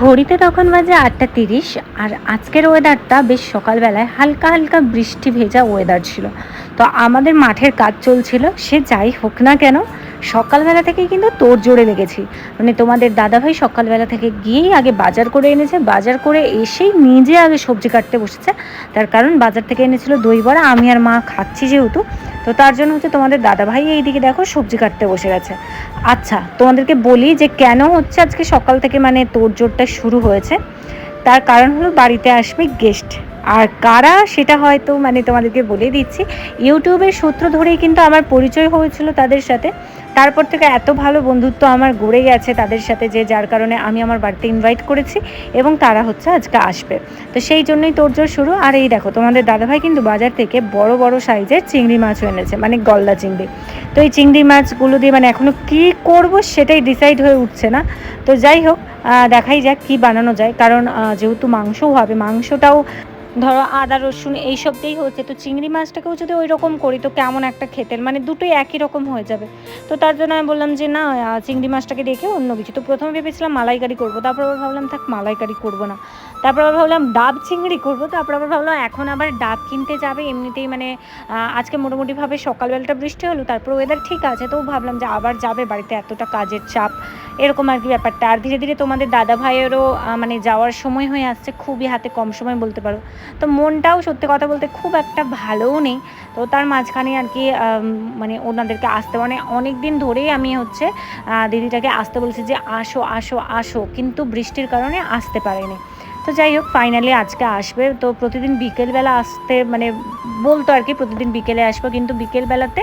ঘড়িতে তখন বাজে আটটা তিরিশ আর আজকের ওয়েদারটা বেশ সকালবেলায় হালকা হালকা বৃষ্টি ভেজা ওয়েদার ছিল। তো আমাদের মাঠের কাজ চলছিল, সে যাই হোক না কেন সকালবেলা থেকেই কিন্তু তোর জোরে লেগেছি। মানে তোমাদের দাদাভাই সকালবেলা থেকে গিয়েই আগে বাজার করে এনেছে, বাজার করে এসেই নিজে আগে সবজি কাটতে বসেছে। তার কারণ বাজার থেকে এনেছিল দই বড়া, আমি আর মা খাচ্ছি যেহেতু। তো তার জন্য হচ্ছে তোমাদের দাদাভাই এইদিকে দেখো সবজি কাটতে বসে গেছে। আচ্ছা তোমাদেরকে বলি যে কেন হচ্ছে আজকে সকাল থেকে মানে তোর তোড়জোড়টা শুরু হয়েছে? তার কারণ হলো বাড়িতে আসবে গেস্ট আর কারা সেটা হয়তো মানে তোমাদেরকে বলে দিচ্ছি। ইউটিউবের সূত্র ধরেই কিন্তু আমার পরিচয় হয়েছিল তাদের সাথে। তারপর থেকে এত ভালো বন্ধুত্ব আমার গড়ে গেছে তাদের সাথে যে যার কারণে আমি আমার বাড়িতে ইনভাইট করেছি এবং তারা হচ্ছে আজকে আসবে। তো সেই জন্যই তোরজোর শুরু। আর এই দেখো, তোমাদের দাদাভাই কিন্তু বাজার থেকে বড় বড় সাইজের চিংড়ি মাছও এনেছে মানে গলদা চিংড়ি। তো এই চিংড়ি মাছগুলো দিয়ে মানে এখনও কী করব সেটাই ডিসাইড হয়ে উঠছে না। তো যাই হোক দেখাই যাক কী বানানো যায়। কারণ যেহেতু মাংসও হবে, মাংসটাও ধরো আদা, রসুন এইসব দিয়েই হচ্ছে। তো চিংড়ি মাছটাকেও যদি ওই রকম করি, তো কেমন একটা খেতের? মানে দুটোই একই রকম হয়ে যাবে। তো তার জন্য আমি বললাম যে, না চিংড়ি মাছটাকে রেখে অন্য কিছু। তো প্রথমে ভেবেছিলাম মালাইকারি করব। তারপর আবার ভাবলাম, থাক, মালাইকারি করব না। তারপর আবার ভাবলাম, ডাব চিংড়ি করব। তারপর আবার ভাবলাম, এখন আবার ডাব কিনতে যাবে। এমনিতেই মানে আজকে মোটামুটিভাবে সকালবেলাটা বৃষ্টি হলো, তারপর ওয়েদার ঠিক আছে। তো ভাবলাম যে, আবার যাবে, বাড়িতে এতটা কাজের চাপ। এরকম আর কি ব্যাপারটা। আর ধীরে ধীরে তোমাদের দাদা ভাইয়েরও মানে যাওয়ার সময় হয়ে আসছে। খুবই হাতে কম সময় বলতে পারো। তো মনটাও সত্যি কথা বলতে খুব একটা ভালোও নেই। তো তার মাঝখানে আর কি মানে ওনাদেরকে আসতে মানে অনেক দিন ধরেই আমি হচ্ছে দিদিটাকে আসতে বলছি যে আসো আসো আসো, কিন্তু বৃষ্টির কারণে আসতে পারেনি। তো যাই হোক ফাইনালি আজকে আসবে। তো প্রতিদিন বিকেলবেলা আসতে মানে বলতো আর কি, প্রতিদিন বিকেলে আসব, কিন্তু বিকেলবেলাতে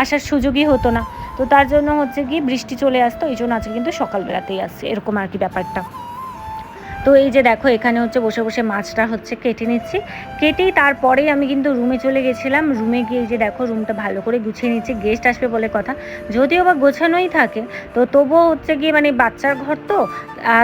আসার সুযোগই হতো না। তো তার জন্য হচ্ছে কি, বৃষ্টি চলে আসতো, এই জন্য আজকে কিন্তু সকালবেলাতেই আসছে, এরকম আর কি ব্যাপারটা। তো এই যে দেখো, এখানে হচ্ছে বসে বসে মাছটা হচ্ছে কেটে নিচ্ছি। কেটেই তারপরেই আমি কিন্তু রুমে চলে গেছিলাম। রুমে গিয়ে যে দেখো, রুমটা ভালো করে গুছিয়ে নিচ্ছি। গেস্ট আসবে বলে কথা। যদিও বা গোছানোই থাকে, তো তবুও হচ্ছে গিয়ে মানে বাচ্চার ঘর তো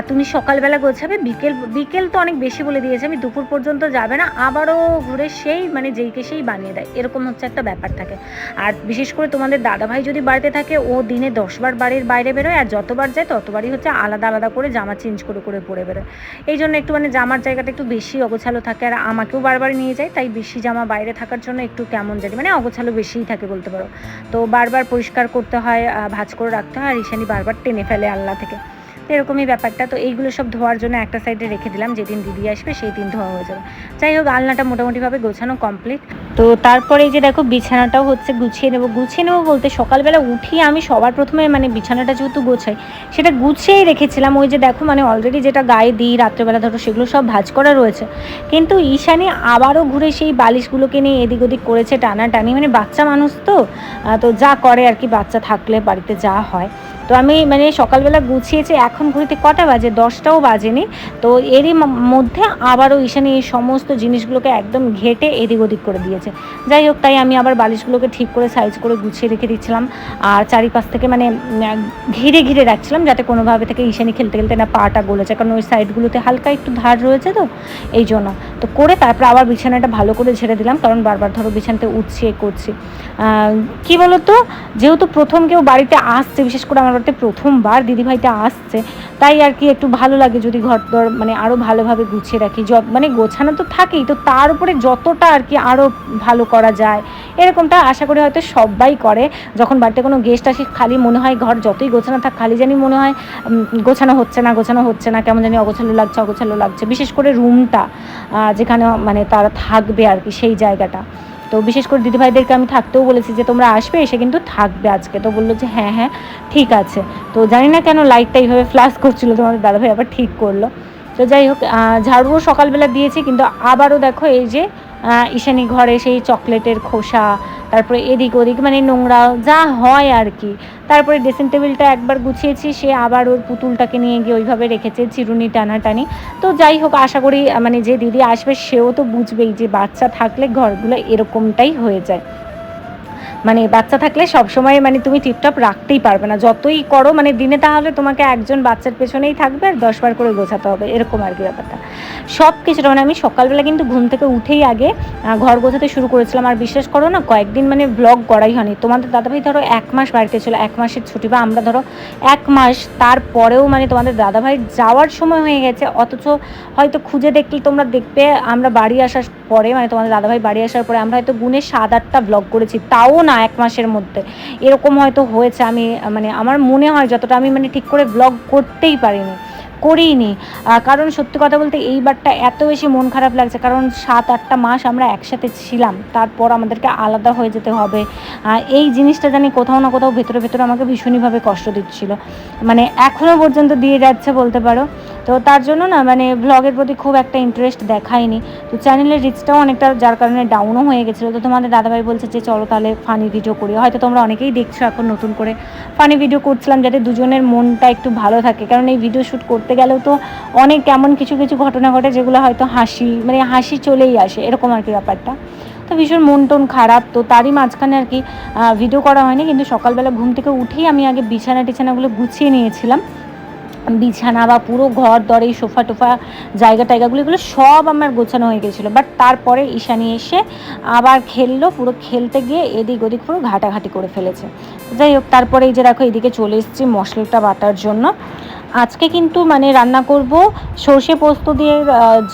তুমি সকালবেলা গোছাবে, বিকেল বিকেল তো অনেক বেশি বলে দিয়েছে। আমি দুপুর পর্যন্ত যাবে না, আবারও ঘুরে সেই মানে যেইকে সেই বানিয়ে দেয়। এরকম হচ্ছে একটা ব্যাপার থাকে। আর বিশেষ করে তোমাদের দাদাভাই যদি বাড়িতে থাকে, ও দিনে দশবার বাড়ির বাইরে বেরোয়, আর যতবার যায় ততবারই হচ্ছে আলাদা আলাদা করে জামা চেঞ্জ করে করে পরে বেরোয়। এই জন্য একটু মানে জামার জায়গাটা একটু বেশি অগোছালো থাকে আর আমাকেও বারবার নিয়ে যায়, তাই বেশি জামা বাইরে থাকার জন্য একটু কেমন জানি মানে অগোছালো বেশিই থাকে বলতে পারো। তো বারবার পরিষ্কার করতে হয় ভাজ করে রাখতে হয় আর ঈশানি বারবার টেনে ফেলে আল্লাহ থেকে। তো এরকমই ব্যাপারটা। তো এইগুলো সব ধোয়ার জন্য একটা সাইডে রেখে দিলাম, যেদিন দিদি আসবে সেই দিন ধোয়া হয়ে যাবে। যাই হোক, আলনাটা মোটামুটিভাবে গোছানো কমপ্লিট তো তারপরে যে দেখো, বিছানাটাও হচ্ছে গুছিয়ে নেব। গুছিয়ে নেব বলতে সকালবেলা উঠি আমি সবার প্রথমে মানে বিছানাটা যেহেতু গোছাই, সেটা গুছিয়েই রেখেছিলাম। ওই যে দেখো মানে অলরেডি যেটা গায়ে দিই, রাত্রেবেলা ধরো, সেগুলো সব ভাজ করা রয়েছে। কিন্তু ঈশানি আবারও ঘুরে সেই বালিশগুলোকে নিয়ে এদিক ওদিক করেছে টানাটানি। মানে বাচ্চা মানুষ তো তো যা করে আর কি, বাচ্চা থাকলে বাড়িতে যা হয়। তো আমি মানে সকালবেলা গুছিয়েছি, এখন ঘুরিতে কটা বাজে? দশটাও বাজেনি। তো এরই মধ্যে আবারও ঈশানি এই সমস্ত জিনিসগুলোকে একদম ঘেটে এদিক ওদিক করে দিয়েছে। যাই হোক, তাই আমি আবার বালিশগুলোকে ঠিক করে সাইজ করে গুছিয়ে রেখে দিচ্ছিলাম। আর চারিপাশ থেকে মানে ঘিরে ঘিরে রাখছিলাম যাতে কোনোভাবে থেকে ঈশানি খেলতে খেলতে না পাটা গলেছে। কারণ ওই সাইডগুলোতে হালকা একটু ধার রয়েছে তো, এই জন্য। তো করে তারপর আবার বিছানাটা ভালো করে ঝেড়ে দিলাম, কারণ বারবার ধরো বিছানাতে উঠছি, এ করছি। কি বলতো? যেহেতু প্রথম কেউ বাড়িতে আসছে, বিশেষ করে আমার বাড়িতে প্রথমবার দিদিভাইটা আসছে, তাই আর কি একটু ভালো লাগে যদি ঘর দর মানে আরও ভালোভাবে গুছিয়ে রাখি। যত মানে গোছানো তো থাকেই, তো তার উপরে যতটা আর কি আরও ভালো করা যায়, এরকমটা আশা করি হয়তো সবাই করে। যখন বাড়িতে কোনো গেস্ট আসে, খালি মনে হয় ঘর যতই গোছানো থাক, খালি জানি মনে হয় গোছানো হচ্ছে না, গোছানো হচ্ছে না, কেমন জানি অগোছালো লাগছে অগোছালো লাগছে। বিশেষ করে রুমটা যেখানে মানে তারা থাকবে আর কি সেই জায়গাটা। তো বিশেষ করে দিদিভাইদেরকে আমি থাকতেও বলেছি যে, তোমরা আসবে, এসে কিন্তু থাকবে আজকে। তো বলল যে হ্যাঁ হ্যাঁ ঠিক আছে। তো জানি না কেন লাইটটা এইভাবে ফ্ল্যাশ করছিল, তোমাদের দাদাভাই আবার ঠিক করল। তো যাই হোক ঝাড়ুও সকালবেলা দিয়েছে, কিন্তু আবারও দেখো এই যে ঈশানী ঘরে সেই চকলেটের খোসা, তারপরে এদিক ওদিক মানে নোংরা যা হয় আর কি। তারপরে ড্রেসিং টেবিলটা একবার গুছিয়েছি, সে আবার ওর পুতুলটাকে নিয়ে গিয়ে ওইভাবে রেখেছে, চিরুনি টানাটানি। তো যাই হোক, আশা করি মানে যে দিদি আসবে, সেও তো বুঝবেই যে বাচ্চা থাকলে ঘরগুলো এরকমটাই হয়ে যায়। মানে বাচ্চা থাকলে সবসময় মানে তুমি টিপটপ রাখতেই পারবে না। যতই করো মানে দিনে তাহলে তোমাকে একজন বাচ্চার পেছনেই থাকবে আর দশবার করে গোছাতে হবে, এরকম আর কি ব্যাপারটা। সব কিছুটা মানে আমি সকালবেলা কিন্তু ঘুম থেকে উঠেই আগে ঘর গোছাতে শুরু করেছিলাম। আর বিশ্বাস করো না, কয়েকদিন মানে ব্লগ করাই হয়নি। তোমাদের দাদাভাই ধরো এক মাস বাড়িতে ছিল, এক মাসের ছুটি, বা আমরা ধরো এক মাস তারপরেও মানে তোমাদের দাদাভাই যাওয়ার সময় হয়ে গেছে। অথচ হয়তো খুঁজে দেখলে তোমরা দেখবে, আমরা বাড়ি আসার পরে মানে তোমাদের দাদাভাই বাড়ি আসার পরে আমরা হয়তো গুনে সাত আটটা ব্লগ করেছি। তাও না এক মাসের মধ্যে। এরকম হয়তো হয়েছে, আমি মানে আমার মনে হয় যতটা, আমি মানে ঠিক করে ব্লগ করতেই পারিনি, করিনি। কারণ সত্যি কথা বলতে এইবারটা এত বেশি মন খারাপ লাগছে, কারণ সাত, আটটা মাস আমরা একসাথে ছিলাম, তারপর আমাদেরকে আলাদা হয়ে যেতে হবে। এই জিনিসটা জানি কোথাও না কোথাও ভেতরে ভেতরে আমাকে ভীষণইভাবে কষ্ট দিচ্ছিল। মানে এখনও পর্যন্ত দিয়ে যাচ্ছে বলতে পারো। তো তার জন্য না মানে ব্লগের প্রতি খুব একটা ইন্টারেস্ট দেখায়নি। তো চ্যানেলের রিচটাও অনেকটা যার কারণে ডাউনও হয়ে গেছিল। তো তোমাদের দাদাভাই বলছে যে, চলো তাহলে ফানি ভিডিও করি। হয়তো তোমরা অনেকেই দেখছ এখন নতুন করে ফানি ভিডিও করছিলাম, যাতে দুজনের মনটা একটু ভালো থাকে। কারণ এই ভিডিও শ্যুট করতে গেলেও তো অনেক এমন কিছু কিছু ঘটনা ঘটে, যেগুলো হয়তো হাসি মানে হাসি চলেই আসে। এরকম আর কি ব্যাপারটা। তো ভীষণ মন টন খারাপ। তো তারই মাঝখানে আর কি ভিডিও করা হয়নি। কিন্তু সকালবেলা ঘুম থেকে উঠেই আমি আগে বিছানা টিছানাগুলো গুছিয়ে নিয়েছিলাম। বিছানা বা পুরো ঘর দরে এই সোফা টোফা, জায়গা টায়গাগুলো, এগুলো সব আমার গোছানো হয়ে গেছিল। বাট তারপরে ঈশানি এসে আবার খেললো, পুরো খেলতে গিয়ে এদিক ওদিক পুরো ঘাটাঘাটি করে ফেলেছে। যাই হোক, তারপরে এই যে দেখো, এদিকে চলে এসেছি মশলাটা বাটার জন্য। আজকে কিন্তু মানে রান্না করব, সর্ষে পোস্ত দিয়ে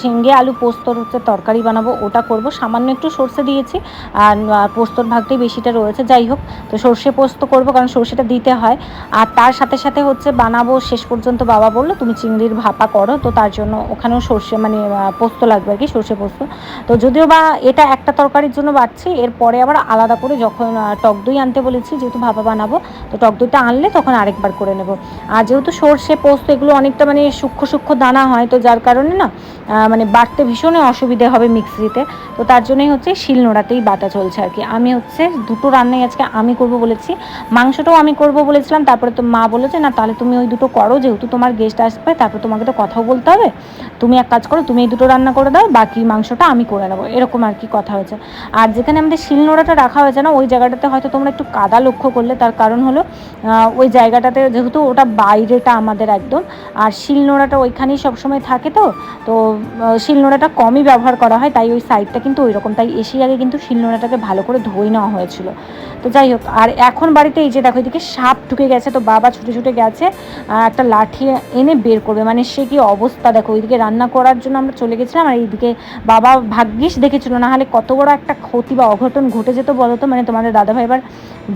ঝিঙ্গে আলু পোস্তর হচ্ছে তরকারি বানাবো, ওটা করব। সামান্য একটু সর্ষে দিয়েছি, আর পোস্তর ভাগটাই বেশিটা রয়েছে, যাই হোক। তো সর্ষে পোস্ত করব, কারণ সর্ষেটা দিতে হয়। আর তার সাথে সাথে হচ্ছে বানাবো, শেষ পর্যন্ত বাবা বলল, তুমি চিংড়ির ভাপা করো। তো তার জন্য ওখানেও সর্ষে মানে পোস্ত লাগবে আর কি সর্ষে পোস্ত। তো যদিও বা এটা একটা তরকারির জন্য বাড়ছি এরপরে আবার আলাদা করে যখন টক দই আনতে বলেছি, যেহেতু ভাপা বানাবো, তো টক দইটা আনলে তখন আরেকবার করে নেব। আর যেহেতু সর্ষে পোস্ত এগুলো অনেকটা মানে সূক্ষ্ম সূক্ষ্ম দানা হয়, তো যার কারণে না মানে বাটতে ভীষণই অসুবিধে হবে মিক্সিতে। তো তার জন্যই হচ্ছে শিল নোড়াতেই বাটা চলছে আর কি। আমি হচ্ছে দুটো রান্নাই আজকে আমি করব বলেছি। মাংসটাও আমি করব বলেছিলাম, তারপরে তো মা বলেছে, না, তাহলে তুমি ওই দুটো করো, যেহেতু তোমার গেস্ট আসবে, তারপর তোমাকে তো কথাও বলতে হবে। তুমি এক কাজ করো, তুমি এই দুটো রান্না করে দাও, বাকি মাংসটা আমি করে নেব। এরকম আর কি কথা হয়েছে। আর যেখানে আমাদের শিলনোড়াটা রাখা হয়েছে না, ওই জায়গাটাতে হয়তো তোমরা একটু কাদা লক্ষ্য করলে, তার কারণ হলো ওই জায়গাটাতে যেহেতু ওটা বাইরেটা আমাদের একদম। আর শিলনোড়াটা ওইখানেই সবসময় থাকে তো। তো আহ, শিলনোড়াটা কমই ব্যবহার করা হয় তাই ওই সাইডটা কিন্তু ওই রকম তাই এসে আগে কিন্তু শিলনোড়াটাকে ভালো করে ধুয়ে নেওয়া হয়েছিল। তো যাই হোক আর এখন বাড়িতে এই যে দেখো এদিকে সাপ ঢুকে গেছে তো বাবা ছুটে ছুটে গেছে। একটা লাঠি এনে বের করবে। মানে সে কি অবস্থা? দেখো ওইদিকে রান্না করার জন্য আমরা চলে গেছিলাম আর এইদিকে বাবা ভাগ্যিস দেখেছিল। না হলে কত বড় একটা ক্ষতি বা অঘটন ঘটে যেত বলো তো? মানে তোমাদের দাদাভাই এবার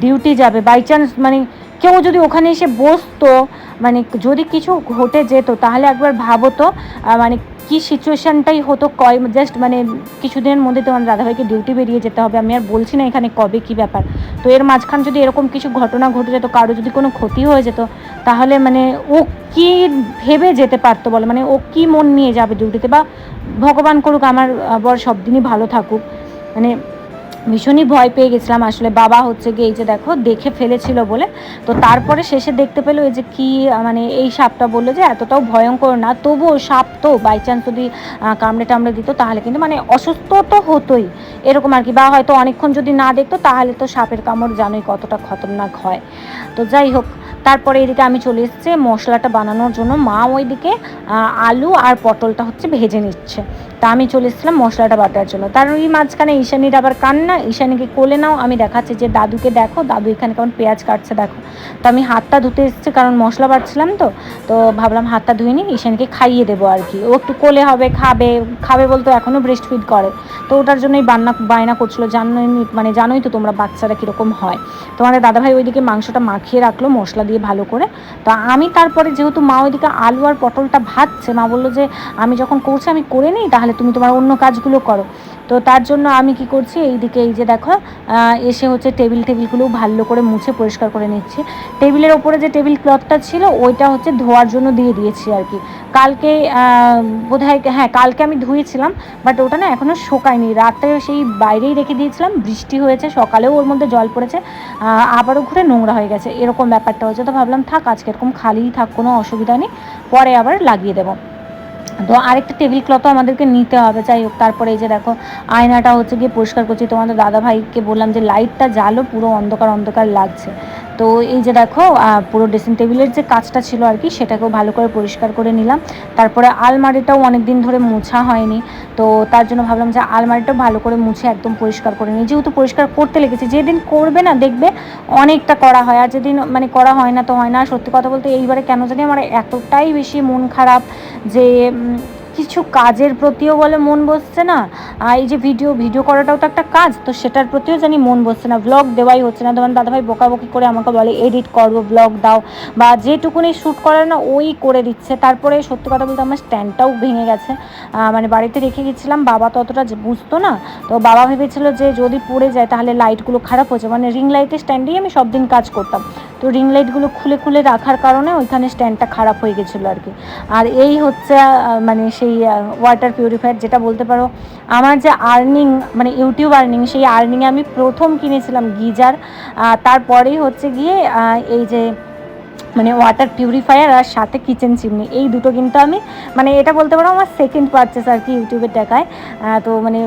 ডিউটি যাবে। বাই চান্স মানে কেউ যদি ওখানে এসে বসতো মানে যদি কিছু ঘটে যেত, তাহলে একবার ভাবো তো মানে কি সিচুয়েশনটাই হতো, কয় জাস্ট মানে কিছুদিনের মধ্যে তোমার দাদাভাইকে ডিউটি বেরিয়ে যেতে হবে। আমি আর বলছি না এখানে কবে কি ব্যাপার। তো এর মাঝখান যদি এরকম কিছু ঘটনা ঘটে যেত, কারও যদি কোনো ক্ষতি হয়ে যেত, তাহলে মানে ও কি ভেবে যেতে পারতো বলে? মানে ও কি মন নিয়ে যাবে ডিউটিতে বা ভগবান করুক, আমার বর সব দিনই ভালো থাকুক। মানে ভীষণই ভয় পেয়ে গেছিলাম। আসলে বাবা হচ্ছে গিয়ে এই যে দেখো, দেখে ফেলেছিল বলে। তো তারপরে শেষে দেখতে পেল এই যে কি মানে এই সাপটা বলল যে, এতটাও ভয়ঙ্কর না, তবুও সাপ তো বাই চান্স যদি কামড়ে টামড়ে দিত তাহলে কিন্তু মানে অসুস্থ তো হতোই। এরকম আর কি, বা হয়তো অনেকক্ষণ যদি না দেখতো তাহলে তো সাপের কামড় জানোই কতটা খতরনাক হয়। তো যাই হোক, তারপরে এদিকে আমি চলে এসেছি মশলাটা বানানোর জন্য। মা ওইদিকে আলু আর পটলটা হচ্ছে ভেজে নিচ্ছে। তা আমি চলে এসেছিলাম মশলাটা বাটার জন্য। তার ওই মাঝখানে ঈশানীর আবার কান্না, ঈশানীকে কোলে নাও, আমি দেখাচ্ছি যে দাদুকে দেখো, দাদু এখানে কেমন পেঁয়াজ কাটছে দেখো। তো আমি হাতটা ধুতে এসেছি কারণ মশলা বাটছিলাম তো তো ভাবলাম হাতটা ধুয়ে নিই, ঈশানীকে খাইয়ে দেবো আর কি। ও একটু কোলে হবে, খাবে খাবে বলতো এখনও ব্রেস্ট ফিড করে। তো ওটার জন্যই বান্না, বায়না করছিল, জানোই মানে জানোই তো তোমরা বাচ্চারা কীরকম হয়। তোমাদের দাদাভাই ওইদিকে মাংসটা মাখিয়ে রাখল, মশলা দিয়ে ভালো করে। তো আমি তারপরে যেহেতু মা ওইদিকে আলু আর পটলটা ভাজছে, মা বলল যে আমি যখন করছি আমি করে নিই, তাহলে তুমি তোমার অন্য কাজগুলো করো। তো তার জন্য আমি কি করছি, এইদিকে এই যে দেখো এসে হচ্ছে টেবিল টেবিলগুলো ভালো করে মুছে পরিষ্কার করে নিচ্ছি। টেবিলের ওপরে যে টেবিল ক্লথটা ছিল, ওইটা হচ্ছে ধোয়ার জন্য দিয়ে দিয়েছি আর কি। কালকে বোধ হয়, কালকে আমি ধুয়েছিলাম, বাট ওটা না এখনও শোকায়নি। রাতে সেই বাইরেই রেখে দিয়েছিলাম, বৃষ্টি হয়েছে, সকালেও ওর মধ্যে জল পড়েছে আবারও ঘুরে নোংরা হয়ে গেছে। এরকম ব্যাপারটা হচ্ছে তো ভাবলাম থাক, আজকে এরকম খালিই থাক, কোনো অসুবিধা নেই, পরে আবার লাগিয়ে দেবো। তো আরেকটা টেবিল ক্লথও আমাদেরকে নিতে হবে। যাই হোক, তারপরে এই যে দেখো, আয়নাটা হচ্ছে গিয়ে পরিষ্কার করছি। তোমাদের দাদাভাইকে বললাম যে লাইটটা জ্বালো, পুরো অন্ধকার অন্ধকার লাগছে। তো এই যে দেখো পুরো ড্রেসিং টেবিলের যে কাজটা ছিল আর কি, সেটাকেও ভালো করে পরিষ্কার করে নিলাম। তারপরে আলমারিটাও অনেক দিন ধরে মোছা হয়নি। তো তার জন্য ভাবলাম যে আলমারিটাও ভালো করে মুছে একদম পরিষ্কার করে নিই। যেহেতু পরিষ্কার করতে লেগেছে, যেদিন করবে না, দেখবে অনেকটা করা হয়। আর যেদিন মানে করা হয় না, তো হয় না। সত্যি কথা বলতে এইবারে কেন জানি আমার এতটাই বেশি মন খারাপ যে কিছু কাজের প্রতিও বলে মন বসছে না। আর এই যে ভিডিও ভিডিও করাটাও তো একটা কাজ, তো সেটার প্রতিও জানি মন বসছে না। ব্লগ দেওয়াই হচ্ছে না। তোমার দাদাভাই বকাবকি করে আমাকে বলে এডিট করব ব্লগ দাও। বা যেটুকুনি শ্যুট করে না, ওই করে দিচ্ছে। তারপরে সত্যি কথা বলতে আমার স্ট্যান্ডটাও ভেঙে গেছে। মানে বাড়িতে রেখে গেছিলাম, বাবা তো অতটা বুঝতো না। তো বাবা ভেবেছিল যে যদি পড়ে যায়, তাহলে লাইটগুলো খারাপ হচ্ছে মানে রিং লাইটের স্ট্যান্ডেই আমি সব দিন কাজ করতাম। তো রিং লাইটগুলো খুলে খুলে রাখার কারণে ওইখানে স্ট্যান্ডটা খারাপ হয়ে গেছিল আর কি। আর এই হচ্ছে মানে সেই ওয়াটার পিউরিফায়ার যেটা বলতে পারো, আমার যে আর্নিং মানে ইউটিউব আর্নিং সেই আর্নিংয়ে আমি প্রথম কিনেছিলাম গিজার তারপরেই হচ্ছে গিয়ে এই যে মানে ওয়াটার পিউরিফায়ার আর সাথে কিচেন চিমনি এই দুটো কিন্তু আমি মানে এটা বলতে পারো আমার সেকেন্ড পারচেস আর কি ইউটিউবের টাকায় তো মানে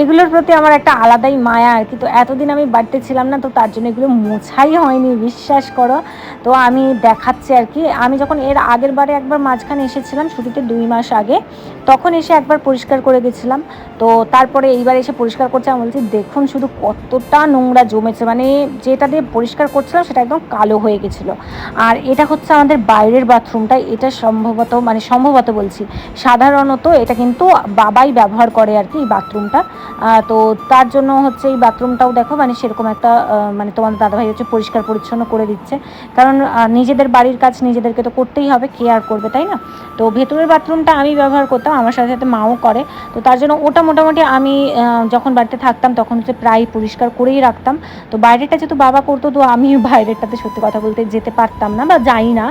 এগুলোর প্রতি আমার একটা আলাদাই মায়া আর কি। তো এতদিন আমি বাড়িতে ছিলাম না, তো তার জন্য এগুলো মোছাই হয়নি, বিশ্বাস করো। তো আমি দেখাচ্ছি আর কি। আমি যখন এর আগের বারে একবার মাঝখানে এসেছিলাম, ছুটিতে দুই মাস আগে, তখন এসে একবার পরিষ্কার করে গেছিলাম। তো তারপরে এইবার এসে পরিষ্কার করছে, আমি বলছি, দেখুন শুধু কতটা নোংরা জমেছে। মানে যেটা দিয়ে পরিষ্কার করছিলাম, সেটা একদম কালো হয়ে গেছিল। আর এটা হচ্ছে আমাদের বাইরের বাথরুমটা এটা সম্ভবত মানে সম্ভবত বলছি, সাধারণত এটা কিন্তু বাবাই ব্যবহার করে আর কি এই বাথরুমটা। তো তার জন্য হচ্ছে এই বাথরুমটাও দেখো মানে সেরকম একটা মানে তোমাদের দাদাভাই হচ্ছে পরিষ্কার পরিচ্ছন্ন করে দিচ্ছে। কারণ নিজেদের বাড়ির কাজ নিজেদেরকে তো করতেই হবে কেয়ার করবে, তাই না? তো ভেতরের বাথরুমটা আমি ব্যবহার করতাম, আমার সাথে সাথে মাও করে। তো তার জন্য ওটা মোটামুটি আমি যখন বাড়িতে থাকতাম তখন হচ্ছে প্রায় পরিষ্কার করেই রাখতাম। তো বাইরেটা যেহেতু বাবা করতো, তো আমি বাইরেরটাতে সত্যি কথা বলতে যেতে পারতাম না বা যাই না।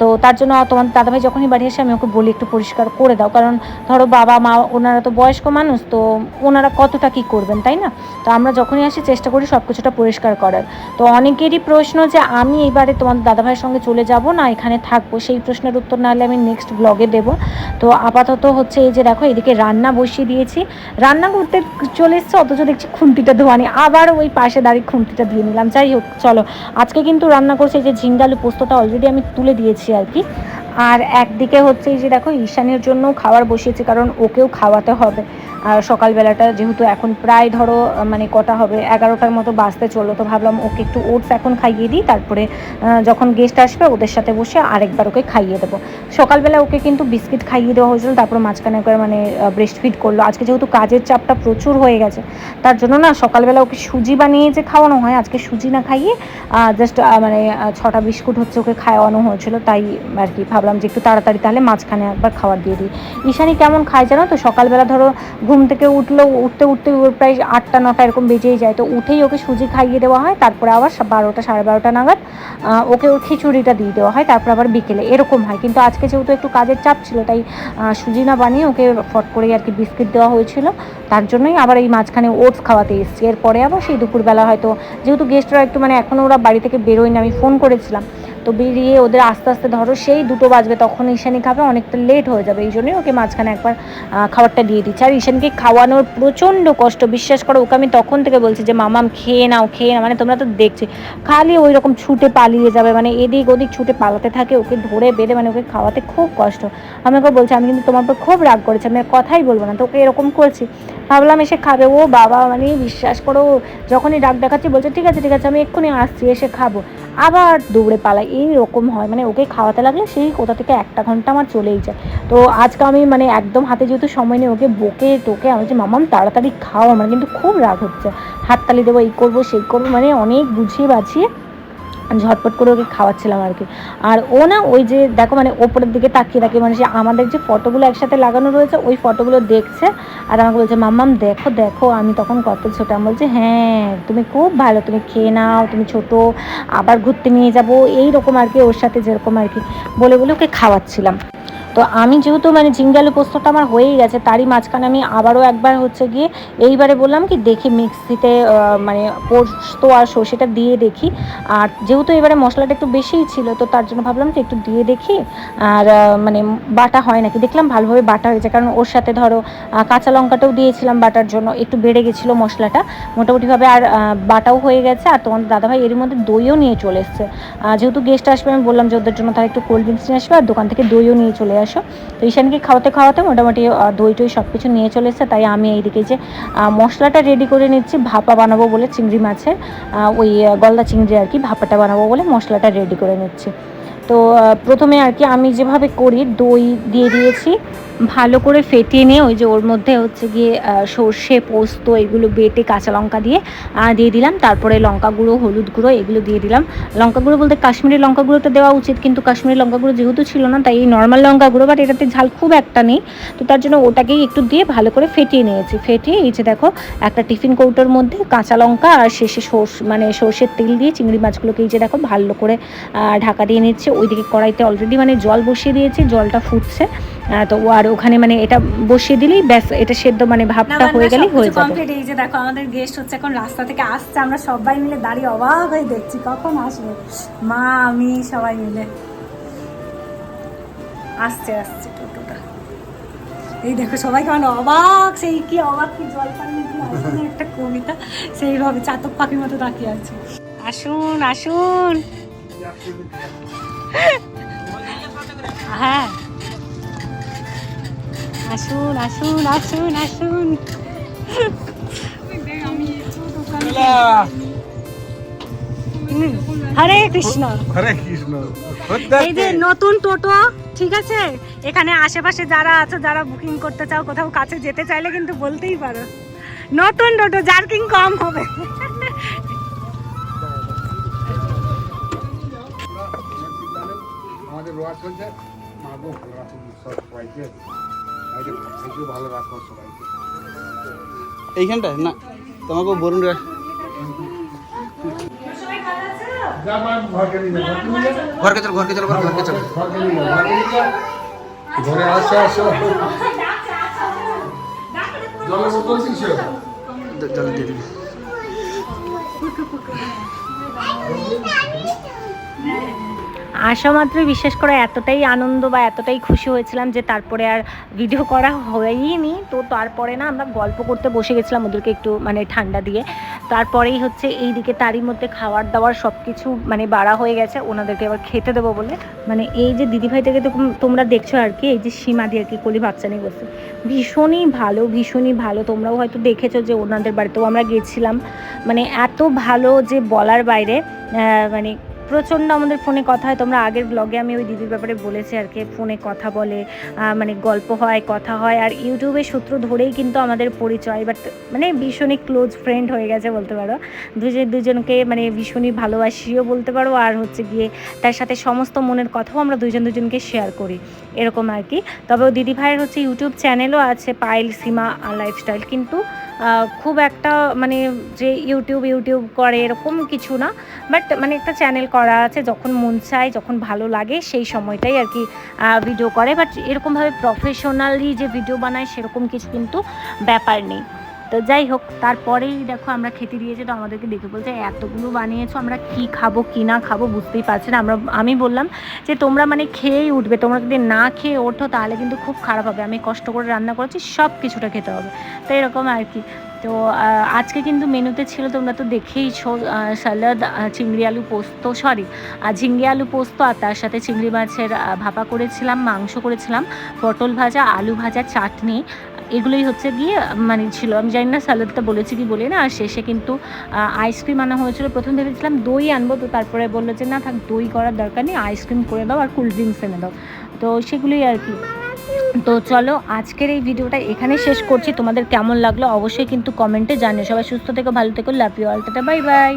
তো তার জন্য তোমার দাদাভাই যখনই বাড়ি এসে আমি ওকে বলি, একটু পরিষ্কার করে দাও। কারণ ধরো বাবা, মা, ওনারা তো বয়স্ক মানুষ, তো ওনারা কতটা কী করবেন, তাই না? তো আমরা যখনই আসি, চেষ্টা করি সব কিছুটা পরিষ্কার করার। তো অনেকেরই প্রশ্ন যে, আমি এইবারে তোমাদের দাদাভাইয়ের সঙ্গে চলে যাব না, এখানে থাকব? সেই প্রশ্নের উত্তর না হলে আমি নেক্সট ব্লগে দেবো। তো আপাতত হচ্ছে এই যে দেখো, এদিকে রান্না বসিয়ে দিয়েছি। রান্না করতে চলে এসছে, অথচ দেখছি খুন্তিটা ধোয়ানি। আবার ওই পাশে দাঁড়িয়ে খুন্তিটা দিয়ে নিলাম। যাই হোক, চলো। আজকে কিন্তু রান্না করছে এই যে ঝিঙ্গালু পোস্তটা অলরেডি আমি তুলে দিয়েছি আর কি। আর একদিকে হচ্ছে এই যে দেখো, ঈশানের জন্য খাবার বসিয়েছি, কারণ ওকেও খাওয়াতে হবে। আর সকালবেলাটা যেহেতু এখন প্রায় ধরো মানে কটা হবে, এগারোটার মতো বাজতে চলল, তো ভাবলাম ওকে একটু ওটস এখন খাইয়ে দিই, তারপরে যখন গেস্ট আসবে ওদের সাথে বসে আরেকবার ওকে খাইয়ে দেবো। সকালবেলা ওকে কিন্তু বিস্কিট খাইয়ে দেওয়া হয়েছিল, তারপর মাঝখানে একবার মানে ব্রেস্ট ফিড করল। আজকে যেহেতু কাজের চাপটা প্রচুর হয়ে গেছে, তার জন্য না সকালবেলা ওকে সুজি বানিয়ে যে খাওয়ানো হয়, আজকে সুজি না খাইয়ে জাস্ট মানে ছটা বিস্কুট হচ্ছে ওকে খাওয়ানো হয়েছিল, তাই আর কি ভাবলাম যে একটু তাড়াতাড়ি তাহলে মাঝখানে একবার খাবার দিয়ে দিই। ঈশানি কেমন খায় জানো তো? সকালবেলা ধরো ঘুম থেকে উঠল, উঠতে উঠতে ওর প্রায় আটটা, নটা এরকম বেজেই যায়। তো উঠেই ওকে সুজি খাইয়ে দেওয়া হয়, তারপরে আবার বারোটা, সাড়ে বারোটা নাগাদ ওকে ওর খিচুড়িটা দিয়ে দেওয়া হয়, তারপর আবার বিকেলে। এরকম হয়। কিন্তু আজকে যেহেতু একটু কাজের চাপ ছিল, তাই সুজি না বানিয়ে ওকে ফট করেই আর কি বিস্কিট দেওয়া হয়েছিল। তার জন্যই আবার এই মাঝখানে ওটস খাওয়াতে এসেছি। এরপরে আবার সেই দুপুরবেলা হয়তো, যেহেতু গেস্টরা একটু মানে এখনও ওরা বাড়ি থেকে বেরোয়নি, আমি ফোন করেছিলাম। তো বেরিয়ে ওদের আস্তে আস্তে ধরো সেই দুটো বাজবে, তখন ঈশানি খাবে, অনেকটা লেট হয়ে যাবে। এই জন্যই ওকে মাঝখানে একবার খাবারটা দিয়ে দিচ্ছি। আর ঈশানকে খাওয়ানোর প্রচণ্ড কষ্ট, বিশ্বাস করো, ওকে আমি তখন থেকে বলছি যে মামাম খেয়ে নাও খেয়ে নাও। মানে তোমরা তো দেখছি, খালি ওই রকম ছুটে পালিয়ে যাবে মানে এদিক ওদিক ছুটে পালাতে থাকে, ওকে ধরে বেঁধে মানে ওকে খাওয়াতে খুব কষ্ট। আমি ওকে বলছি, আমি কিন্তু তোমার উপর খুব রাগ করেছি, আমি কথাই বলব না। তো ওকে এরকম করছি। ভাবলাম এসে খাবে। ও বাবা মানে বিশ্বাস করো যখনই ডাক দেখাচ্ছি, বলছে, ঠিক আছে ঠিক আছে, আমি এক্ষুনি আসছি, এসে খাব। আবার দৌড়ে পালাই। এই রকম হয়। মানে ওকে খাওয়াতে লাগলে সেই কোথা থেকে একটা ঘণ্টা আমার চলেই যায়। তো আজকে আমি মানে একদম হাতে যেহেতু সময় নেই, ওকে বকে টোকে আমি যে মামাম, তাড়াতাড়ি খাও আমার, কিন্তু খুব রাগ হচ্ছে। হাততালি দেবো, এই করব, সেই করব। মানে অনেক বুঝিয়ে বাঁচিয়ে ঝটপট করে ওকে খাওয়াচ্ছিলাম আর কি। আর ও না ওই যে, দেখো মানে ওপরের দিকে তাকিয়ে তাকিয়ে মানে সে আমাদের যে ফটোগুলো একসাথে লাগানো রয়েছে, ওই ফটোগুলো দেখছে আর আমাকে বলছে মাম্মাম দেখো দেখো। আমি তখন কত ছোট, আমি বলছি হ্যাঁ তুমি খুব ভালো, তুমি খেয়ে নাও, তুমি ছোট, আবার ঘুরতে নিয়ে যাব। এই রকম আর কি, ওর সাথে যেরকম আর কি, বলে বলে ওকে খাওয়াচ্ছিলাম। তো আমি যেহেতু মানে ঝিঙ্গে আলু পোস্তটা আমার হয়েই গেছে, তারই মাঝখানে আমি আবারও একবার হচ্ছে গিয়ে এইবারে বললাম কি দেখি মিক্সিতে মানে পোস্ত আর সর্ষেটা দিয়ে দেখি। আর যেহেতু এবারে মশলাটা একটু বেশিই ছিল, তো তার জন্য ভাবলাম যে একটু দিয়ে দেখি। আর মানে বাটা হয় নাকি? দেখলাম ভালোভাবে বাটা হয়েছে, কারণ ওর সাথে ধরো কাঁচা লঙ্কাটাও দিয়েছিলাম বাটার জন্য, একটু বেড়ে গেছিল মশলাটা। মোটামুটিভাবে আর বাটাও হয়ে গেছে, আর তোমাদের দাদাভাই এর মধ্যে দইও নিয়ে চলে এসছে। যেহেতু গেস্ট আসবে, আমি বললাম যে ওদের জন্য তারা একটু কোল্ড ড্রিঙ্কস নিয়ে আসবে, আর দোকান থেকে দইও নিয়ে চলে আসো। তো ঈশানকে খাওয়াতে খাওয়াতে মোটামুটি দই টই সব কিছু নিয়ে চলে এসছে। তাই আমি এইদিকে যে মশলাটা রেডি করে নিচ্ছি, ভাপা বানাবো বলে চিংড়ি মাছের ওই গলদা চিংড়ি আর কি, ভাপাটা বানাবো বলে মশলাটা রেডি করে নিচ্ছি। তো প্রথমে আর কি আমি যেভাবে করি, দই দিয়ে দিয়েছি ভালো করে ফেটিয়ে নিয়ে ওই যে ওর মধ্যে হচ্ছে গিয়ে সর্ষে, পোস্ত এগুলো বেটে কাঁচা লঙ্কা দিয়ে দিয়ে দিলাম। তারপরে লঙ্কা গুঁড়ো, হলুদ গুঁড়ো এগুলো দিয়ে দিলাম। লঙ্কা গুঁড়ো বলতে কাশ্মীরি লঙ্কা গুঁড়োটা দেওয়া উচিত, কিন্তু কাশ্মীরি লঙ্কা গুঁড়ো যেহেতু ছিল না, তাই এই নর্মাল লঙ্কা গুঁড়ো বাট এটাতে ঝাল খুব একটা নেই। তো তার জন্য ওটাকেই একটু দিয়ে ভালো করে ফেটিয়ে নিয়েছি। ফেটিয়ে এই যে দেখো, একটা টিফিন কৌটোর মধ্যে কাঁচা লঙ্কা আর শেষে সর্ষ মানে সর্ষের তেল দিয়ে চিংড়ি মাছগুলোকে এই যে দেখো ভালো করে ঢাকা দিয়ে নিচ্ছে। ওইদিকে কড়াইতে অলরেডি মানে জল বসিয়ে দিয়েছি, জলটা ফুটছে। তো ও আর ওখানে মানে এটা বসিয়ে দিলেই ব্যাস এটা সেদ্ধ মানে ভাবটা হয়ে গেলেই হয়ে যাবে। কমপ্লিট এই যে দেখো আমাদের গেস্ট হচ্ছে এখন রাস্তা থেকে আসছে আমরা সবাই মিলে দাঁড়িয়ে অবাক হয়ে দেখছি কখন আসবে। মা আমি সবাই মিলে। আসছে আসছে টোটোটা। এই দেখো সবাই কেমন অবাক সেই কি অবাক কি জল পানি কি আসে একটা কবিতা সেইভাবে চাতক পাখির মতো তাকিয়ে আছে। আসুন আসুন। হ্যাঁ। আসুন আসুন আসুন আসুন। হরে কৃষ্ণ। হরে কৃষ্ণ। এই যে নতুন টোটো ঠিক আছে? এখানে আশেপাশে যারা আছে যারা বুকিং করতে চাও কোথাও কাছে যেতে চাইলে কিন্তু বলতেই পারো। নতুন টোটো জার্কিং কম হবে। আমাদের রোয়া চলছে। মাগো সব এইখানটায়? না তোমাকে বলুন রে ঘরকে চলো ঘরকে চলো ঘরকে চলো। ঘরে আসো আসো। জলের বোতল দিচ্ছ জল দিয়ে দিবি। আসা মাত্রই বিশ্বাস করা এতটাই আনন্দ বা এতটাই খুশি হয়েছিলাম যে তারপরে আর ভিডিও করা হয়ইনি তো তারপরে না আমরা গল্প করতে বসে গেছিলাম ওদেরকে একটু মানে ঠান্ডা দিয়ে। তারপরেই হচ্ছে এই দিকে তারই মধ্যে খাওয়ার দাওয়ার সব কিছু মানে বাড়া হয়ে গেছে। ওনাদেরকে এবার খেতে দেবো বলে। মানে এই যে দিদিভাইটাকে তো তোমরা দেখছ আর কি, এই যে সীমা দিয়ে আর কি, কলি বাচ্চানি বসে ভীষণই ভালো ভীষণই ভালো। তোমরাও হয়তো দেখেছ যে ওনাদের বাড়িতেও আমরা গেছিলাম। মানে এত ভালো যে বলার বাইরে মানে প্রচণ্ড আমাদের ফোনে কথা হয়। তোমরা আগের ব্লগে আমি ওই দিদির ব্যাপারে বলেছি আর কি, ফোনে কথা বলে মানে গল্প হয়, কথা হয় আর ইউটিউবের সূত্র ধরেই কিন্তু আমাদের পরিচয় বাট মানে ভীষণই ক্লোজ ফ্রেন্ড হয়ে গেছে বলতে পারো। দুজন দুজনকে মানে ভীষণই ভালোবাসিও বলতে পারো আর হচ্ছে গিয়ে তার সাথে সমস্ত মনের কথাও আমরা দুজন দুজনকে শেয়ার করি, এরকম আর কি। তবে দিদি ভাইয়ের হচ্ছে ইউটিউব চ্যানেলও আছে পাইল সীমা লাইফস্টাইল কিন্তু খুব একটা মানে যে ইউটিউব ইউটিউব করে এরকম কিছু না বাট মানে একটা চ্যানেল করা আছে, যখন মন চায়, যখন ভালো লাগে, সেই সময়টাই আর কি ভিডিও করে। বাট এরকমভাবে প্রফেশনালি যে ভিডিও বানায়, সেরকম কিছু কিন্তু ব্যাপার নেই। তো যাই হোক, তারপরেই দেখো আমরা খেতে দিয়েছি তো আমাদেরকে দেখে বলছে, এতগুলো বানিয়েছো, আমরা কি খাব, কি না খাব বুঝতেই পারছি না। আমরা, আমি বললাম যে, তোমরা মানে খেয়েই উঠবে, তোমরা যদি না খেয়ে ওঠো তাহলে কিন্তু খুব খারাপ হবে। আমি কষ্ট করে রান্না করেছি, সব কিছুটা খেতে হবে। তো এরকম আর কি। তো আজকে কিন্তু মেনুতে ছিল, তোমরা তো দেখেইছো স্যালাড চিংড়ি আলু পোস্ত সরি ঝিঙ্গে আলু পোস্ত আর তার সাথে চিংড়ি মাছের ভাপা করেছিলাম, মাংস করেছিলাম, পটল ভাজা, আলু ভাজা, চাটনি এগুলোই হচ্ছে গিয়ে মানে ছিল। আমি জানি না স্যালাডটা বলেছি কি বলি না, আর শেষে কিন্তু আইসক্রিম আনা হয়েছিল। প্রথম ভেবেছিলাম দই আনব, তো তারপরে বলল যে, না থাক, দই করার দরকার নেই আইসক্রিম করে দাও আর কোল্ড ড্রিঙ্কস এনে দাও। তো সেগুলোই আর কি। তো চলো, আজকের এই ভিডিওটা এখানে শেষ করছি। তোমাদের কেমন লাগল অবশ্যই কিন্তু কমেন্টে জানিও। সবাই সুস্থ থেকো, ভালো থেকো love you all tata bye bye